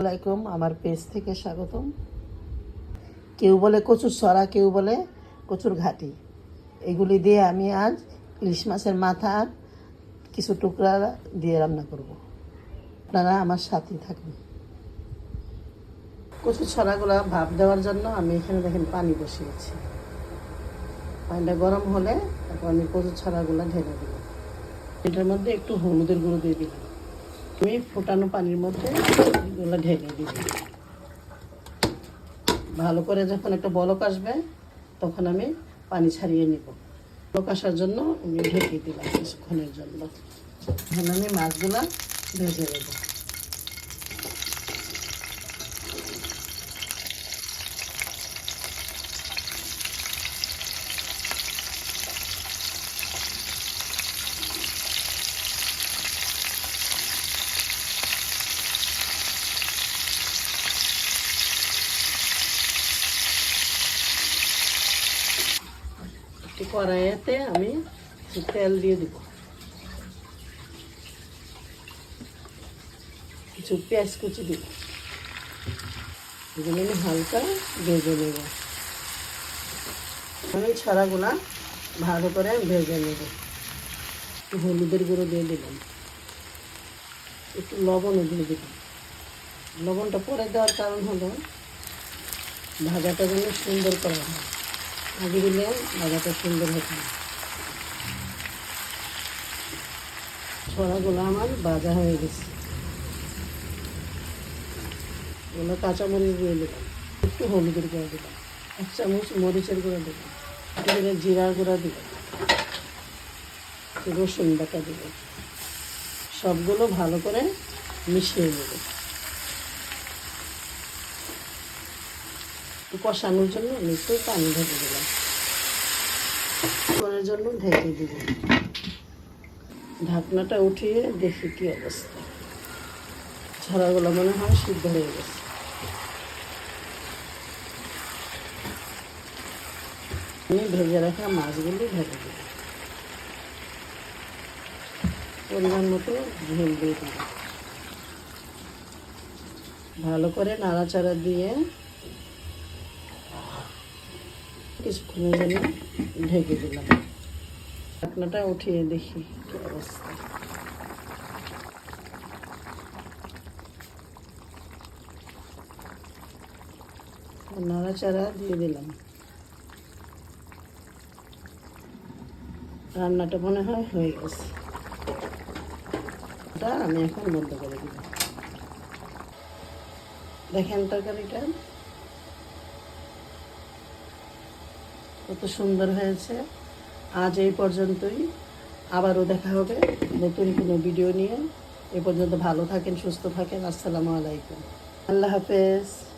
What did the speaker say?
আলাইকুম, আমার পেজ থেকে স্বাগতম। কেউ বলে কচুর সরা, কেউ বলে কচুর ঘাটি। এগুলি দিয়ে আমি আজ ইলিশ মাছের মাথা কিছু টুকরা দিয়ে রান্না করব। আপনারা আমার সাথেই থাকুন কচুর ছড়াগুলো ভাপ দেওয়ার জন্য আমি এখানে দেখেন পানি বসিয়েছি। পানিটা গরম হলে তারপর আমি কচুর ছড়াগুলো ঢেলে দেবো। এটার মধ্যে একটু হলুদের গুঁড়ো দিয়ে দিলাম। আমি ফুটানো পানির মধ্যে এগুলো ঢেকে দিই ভালো করে যখন একটা বলক আসবে, তখন আমি পানি ছাড়িয়ে নিব। বলক আসার জন্য আমি ঢেকে দিলাম কিছুক্ষণের জন্য। এখন আমি মাছগুলো ভেজে নেব। একটি কড়াইতে আমি তেল দিয়ে দিব। কিছু পেঁয়াজ কুচি দিব। এগুলো আমি হালকা ভেজে নেব। আমি ছড়াগুলা ভালো করে ভেজে নেব। হলুদের গুঁড়ো দিয়ে দিলাম। একটু লবণও দিয়ে দিলাম। লবণটা পরে দেওয়ার কারণ হলো ভাজাটা যেন সুন্দর করা হয়। আগে দিলে ভাজাটা সুন্দর হতো ছড়াগুলো আমার ভাজা হয়ে গেছে। এগুলো কাঁচামরিচ দিয়ে দিলাম, একটু হলুদের গুঁড়ো দিলাম, এক চামচ মরিচের গুঁড়ো দিলাম, একটু জিরার গুঁড়ো দিলাম রসুন বাটা দিলাম, সবগুলো ভালো করে মিশিয়ে নেব। একটু কষানোর জন্য আমি একটু পানি ঢেকে দিলাম। করার জন্য ঢেকে দিব। ঢাকনাটা উঠিয়ে দেখি কি অবস্থা। ছড়াগুলো মনে হয় সিদ্ধ হয়ে গেছে। আমি ভেজে রাখা মাছগুলি ঢেকে দিব। পরিমাণ মতো ঝোল দিয়ে দিব। ভালো করে নাড়াচাড়া দিয়ে কিছুক্ষণের জন্য ঢেকে দিলাম। ঢাকনাটা উঠিয়ে দেখি কি অবস্থা। নাড়াচাড়া দিয়ে দিলাম। রান্নাটা মনে হয় হয়ে গেছে। আমি এখন বন্ধ করে দিলাম। দেখেন তরকারিটা। কত সুন্দর হয়েছে। আজ এই পর্যন্তই। আবারও দেখা হবে নতুন কোনো ভিডিও নিয়ে। এ পর্যন্ত ভালো থাকেন, সুস্থ থাকেন। আসসালামু আলাইকুম। আল্লাহ হাফেজ।